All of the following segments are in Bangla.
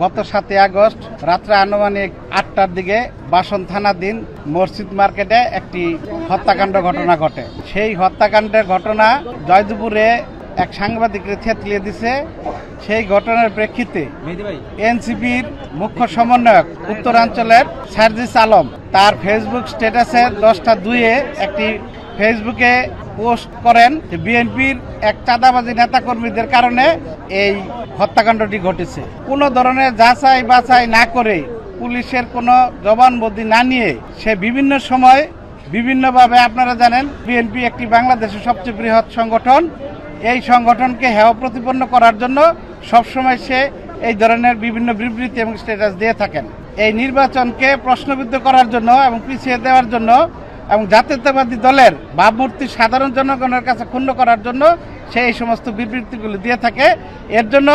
গত সাতই আগস্ট রাত্রে আনুমানিক আটটার দিকে বাসন থানাধীন মসজিদ মার্কেটে একটি হত্যাকাণ্ড ঘটনা ঘটে। সেই হত্যাকাণ্ডের ঘটনা জয়দুপুরে এক সাংবাদিককে থেতলিয়ে দিছে। সেই ঘটনার প্রেক্ষিতে এনসিপির মুখ্য সমন্বয়ক উত্তরাঞ্চলের সার্জিস আলম তার ফেসবুক স্ট্যাটাসে দশটা দুইয়ে একটি ফেসবুকে পোস্ট করেন যে বিএনপির এক চাঁদাবাজি নেতাকর্মীদের কারণে এই হত্যাকাণ্ডটি ঘটেছে। কোনো ধরনের যাচাই বাছাই না করে পুলিশের কোনো জবানবন্দি না নিয়ে সে বিভিন্ন সময় বিভিন্নভাবে আপনারা জানেন বিএনপি একটি বাংলাদেশের সবচেয়ে বৃহৎ সংগঠন। এই সংগঠনকে হেয় প্রতিপন্ন করার জন্য সবসময় সে এই ধরনের বিভিন্ন বিবৃতি এবং স্ট্যাটাস দিয়ে থাকেন। এই নির্বাচনকে প্রশ্নবিদ্ধ করার জন্য এবং পিছিয়ে দেওয়ার জন্য এবং জাতীয়তাবাদী দলের ভাবমূর্তি সাধারণ জনগণের কাছে ক্ষুণ্ণ করার জন্য সে এই সমস্ত বিবৃতিগুলো দিয়ে থাকে। এর জন্য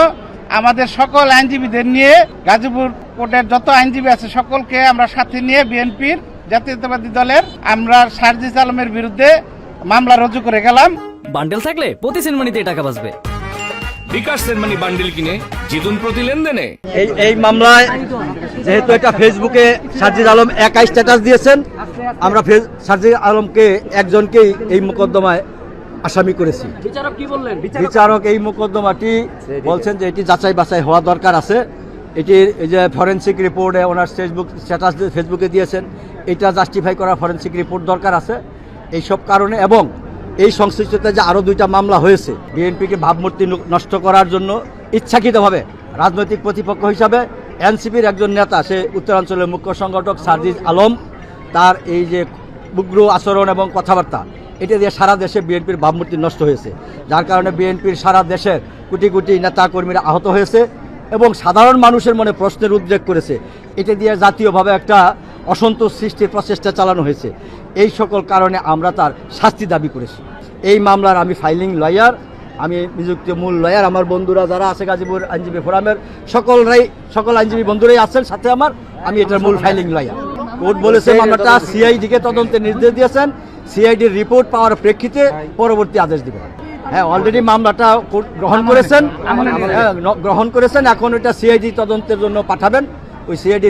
আমাদের সকল আইনজীবীদের নিয়ে গাজীপুর কোর্টের যত আইনজীবী আছে সকলকে আমরা সাথে নিয়ে বিএনপির জাতীয়তাবাদী দলের আমরা সার্জিস আলমের বিরুদ্ধে মামলা রুজু করে গেলাম। বান্ডেল থাকলে প্রতি সেনমানিতে টাকা বাঁচবে। বিকাশ সেনমানি বান্ডিল কিনে জিতুন প্রতি লেনদেনে। এই এই মামলায় যেহেতু এটা ফেসবুকে সাজিদ আলম একাই স্ট্যাটাস দিয়েছেন আমরা ফেস- সাজিদ আলমকে একজনকেই এই মোকদ্দমায় আসামি করেছি। বিচারক কি বললেন? বিচারক এই মোকদ্দমাটি বলছেন যে এটি যাচাই বাছাই হওয়া দরকার আছে। এটির এই যে ফরেন্সিক রিপোর্টে ওনার ফেসবুক স্ট্যাটাস ফেসবুকে দিয়েছেন এটা জাস্টিফাই করা ফরেন্সিক রিপোর্ট দরকার আছে। এইসব কারণে এবং এই সংশ্লিষ্টতা যে আরও দুইটা মামলা হয়েছে বিএনপিকে ভাবমূর্তি নষ্ট করার জন্য ইচ্ছাকৃতভাবে রাজনৈতিক প্রতিপক্ষ হিসাবে এনসিপির একজন নেতা সে উত্তরাঞ্চলের মুখ্য সংগঠক সার্জিজ আলম তার এই যে উগ্র আচরণ এবং কথাবার্তা, এটা দিয়ে সারা দেশে বিএনপির ভাবমূর্তি নষ্ট হয়েছে। যার কারণে বিএনপির সারা দেশের কোটি কোটি নেতা কর্মীরা আহত হয়েছে এবং সাধারণ মানুষের মনে প্রশ্নের উদ্রেক করেছে। এটা দিয়ে জাতীয়ভাবে একটা অসন্তোষ সৃষ্টির প্রচেষ্টা চালানো হয়েছে। এই সকল কারণে আমরা তার শাস্তি দাবি করেছি। এই মামলার আমি ফাইলিং লয়ার আমি নিযুক্ত মূল লয়ার আমার বন্ধুরা যারা আছে গাজীপুর আইনজীবী ফোরামের, সকলরাই, সকল আইনজীবী বন্ধুরাই আছেন, সাথে আমার, আমি এটার মূল ফাইলিং লয়ার কোর্ট বলেছে মামলাটা সিআইডিকে তদন্তের নির্দেশ দিয়েছেন। সিআইডির রিপোর্ট পাওয়ার প্রেক্ষিতে পরবর্তী আদেশ দিবেন হ্যাঁ অলরেডি মামলাটা কোর্ট গ্রহণ করেছেন। হ্যাঁ, গ্রহণ করেছেন। এখন এটা সিআইডি তদন্তের জন্য পাঠাবেন। ওই সিআইডি